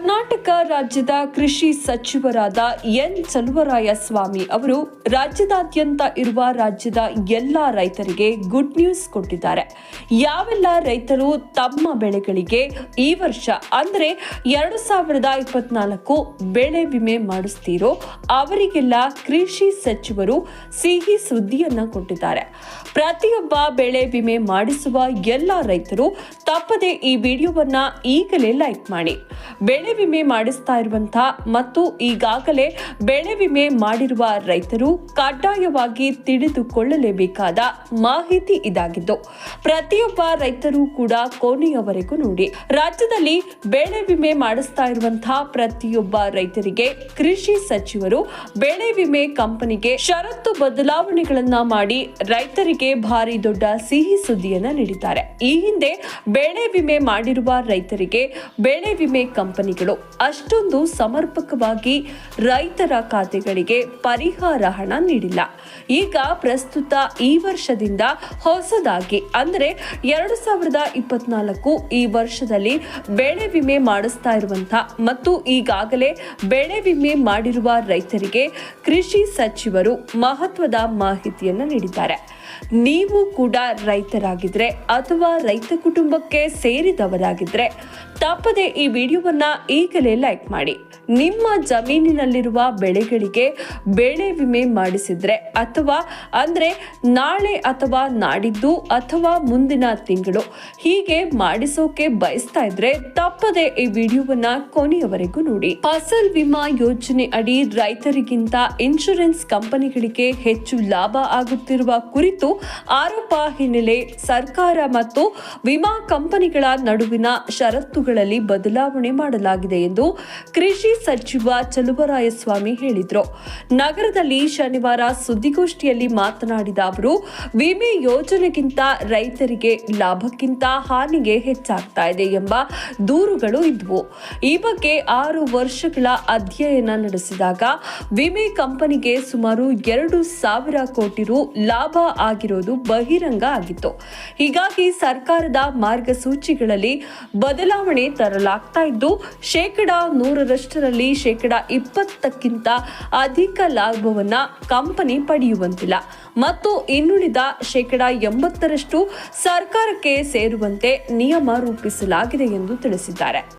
ಕರ್ನಾಟಕ ರಾಜ್ಯದ ಕೃಷಿ ಸಚಿವರಾದ ಎನ್ ಚಲುವರಾಯ ಸ್ವಾಮಿ ಅವರು ರಾಜ್ಯದಾದ್ಯಂತ ಇರುವ ರಾಜ್ಯದ ಎಲ್ಲ ರೈತರಿಗೆ ಗುಡ್ ನ್ಯೂಸ್ ಕೊಟ್ಟಿದ್ದಾರೆ. ಯಾವೆಲ್ಲ ರೈತರು ತಮ್ಮ ಬೆಳೆಗಳಿಗೆ ಈ ವರ್ಷ ಅಂದರೆ ಎರಡು ಸಾವಿರದ ಇಪ್ಪತ್ನಾಲ್ಕು ಬೆಳೆ ವಿಮೆ ಮಾಡಿಸ್ತೀರೋ ಅವರಿಗೆಲ್ಲ ಕೃಷಿ ಸಚಿವರು ಸಿಹಿ ಸುದ್ದಿಯನ್ನು ಕೊಟ್ಟಿದ್ದಾರೆ. ಪ್ರತಿಯೊಬ್ಬ ಬೆಳೆ ವಿಮೆ ಮಾಡಿಸುವ ಎಲ್ಲ ರೈತರು ತಪ್ಪದೆ ಈ ವಿಡಿಯೋವನ್ನ ಈಗಲೇ ಲೈಕ್ ಮಾಡಿ. ವಿಮೆ ಮಾಡಿಸ್ತಾ ಇರುವಂತಹ ಮತ್ತು ಈಗಾಗಲೇ ಬೆಳೆ ವಿಮೆ ಮಾಡಿರುವ ರೈತರು ಕಡ್ಡಾಯವಾಗಿ ತಿಳಿದುಕೊಳ್ಳಲೇಬೇಕಾದ ಮಾಹಿತಿ ಇದಾಗಿದ್ದು, ಪ್ರತಿಯೊಬ್ಬ ರೈತರು ಕೂಡ ಕೊನೆಯವರೆಗೂ ನೋಡಿ, ರಾಜ್ಯದಲ್ಲಿ ಬೆಳೆ ವಿಮೆ ಮಾಡಿಸ್ತಾ ಇರುವಂತಹ ಪ್ರತಿಯೊಬ್ಬ ರೈತರಿಗೆ ಕೃಷಿ ಸಚಿವರು ಬೆಳೆ ವಿಮೆ ಕಂಪನಿಗೆ ಷರತ್ತು ಬದಲಾವಣೆಗಳನ್ನ ಮಾಡಿ ರೈತರಿಗೆ ಭಾರಿ ದೊಡ್ಡ ಸಿಹಿ ಸುದ್ದಿಯನ್ನ ನೀಡಿದ್ದಾರೆ. ಈ ಹಿಂದೆ ಬೆಳೆ ವಿಮೆ ಮಾಡಿರುವ ರೈತರಿಗೆ ಬೆಳೆ ವಿಮೆ ಕಂಪನಿಗಳು ಅಷ್ಟೊಂದು ಸಮರ್ಪಕವಾಗಿ ರೈತರ ಖಾತೆಗಳಿಗೆ ಪರಿಹಾರ ಹಣ ನೀಡಿಲ್ಲ. ಈಗ ಪ್ರಸ್ತುತ ಈ ವರ್ಷದಿಂದ ಹೊಸದಾಗಿ, ಅಂದರೆ ಎರಡು ಸಾವಿರದ ಇಪ್ಪತ್ನಾಲ್ಕು ಈ ವರ್ಷದಲ್ಲಿ ಬೆಳೆ ವಿಮೆ ಮಾಡಿಸ್ತಾ ಇರುವಂತಹ ಮತ್ತು ಈಗಾಗಲೇ ಬೆಳೆ ವಿಮೆ ಮಾಡಿರುವ ರೈತರಿಗೆ ಕೃಷಿ ಸಚಿವರು ಮಹತ್ವದ ಮಾಹಿತಿಯನ್ನು ನೀಡಿದ್ದಾರೆ. ನೀವು ಕೂಡ ರೈತರಾಗಿದ್ರೆ ಅಥವಾ ರೈತ ಕುಟುಂಬಕ್ಕೆ ಸೇರಿದವರಾಗಿದ್ರೆ ತಪ್ಪದೆ ಈ ವಿಡಿಯೋವನ್ನ ಈಗಲೇ ಲೈಕ್ ಮಾಡಿ. ನಿಮ್ಮ ಜಮೀನಿನಲ್ಲಿರುವ ಬೆಳೆಗಳಿಗೆ ಬೆಳೆ ವಿಮೆ ಮಾಡಿಸಿದ್ರೆ ಅಥವಾ ಅಂದ್ರೆ ನಾಳೆ ಅಥವಾ ನಾಡಿದ್ದು ಅಥವಾ ಮುಂದಿನ ತಿಂಗಳು ಹೀಗೆ ಮಾಡಿಸೋಕೆ ಬಯಸ್ತಾ ಇದ್ರೆ ತಪ್ಪದೆ ಈ ವಿಡಿಯೋವನ್ನ ಕೊನೆಯವರೆಗೂ ನೋಡಿ. ಫಸಲ್ ವಿಮಾ ಯೋಜನೆ ಅಡಿ ರೈತರಿಗಿಂತ ಇನ್ಶೂರೆನ್ಸ್ ಕಂಪನಿಗಳಿಗೆ ಹೆಚ್ಚು ಲಾಭ ಆಗುತ್ತಿರುವ ಕುರಿತು ಆರೋಪ ಹಿನ್ನೆಲೆ ಸರ್ಕಾರ ಮತ್ತು ವಿಮಾ ಕಂಪನಿಗಳ ನಡುವಿನ ಷರತ್ತುಗಳಲ್ಲಿ ಬದಲಾವಣೆ ಮಾಡಲಾಗಿದೆ ಎಂದು ಕೃಷಿ ಸಚಿವ ಚಲುವರಾಯಸ್ವಾಮಿ ಹೇಳಿದರು. ನಗರದಲ್ಲಿ ಶನಿವಾರ ಸುದ್ದಿಗೋಷ್ಠಿಯಲ್ಲಿ ಮಾತನಾಡಿದ ಅವರು, ವಿಮೆ ಯೋಜನೆಗಿಂತ ರೈತರಿಗೆ ಲಾಭಕ್ಕಿಂತ ಹಾನಿಗೆ ಹೆಚ್ಚಾಗ್ತಾ ಇದೆ ಎಂಬ ದೂರುಗಳು ಇದ್ವು. ಈ ಬಗ್ಗೆ ಆರು ವರ್ಷಗಳ ಅಧ್ಯಯನ ನಡೆಸಿದಾಗ ವಿಮೆ ಕಂಪನಿಗೆ ಸುಮಾರು ಎರಡು ಸಾವಿರ ಕೋಟಿ ರು ಲಾಭ ಆಗಿರೋದು ಬಹಿರಂಗ ಆಗಿತ್ತು. ಹೀಗಾಗಿ ಸರ್ಕಾರದ ಮಾರ್ಗಸೂಚಿಗಳಲ್ಲಿ ಬದಲಾವಣೆ ತರಲಾಗ್ತಾ ಇದ್ದು ಶೇಕಡ ನೂರರಷ್ಟರಲ್ಲಿ ಶೇಕಡ ಇಪ್ಪತ್ತಕ್ಕಿಂತ ಅಧಿಕ ಲಾಭವನ್ನ ಕಂಪನಿ ಪಡೆಯುವಂತಿಲ್ಲ. ಮತ್ತು ಇನ್ನುಳಿದ ಶೇಕಡ ಎಂಬತ್ತರಷ್ಟು ಸರ್ಕಾರಕ್ಕೆ ಸೇರುವಂತೆ ನಿಯಮ ರೂಪಿಸಲಾಗಿದೆ ಎಂದು ತಿಳಿಸಿದ್ದಾರೆ.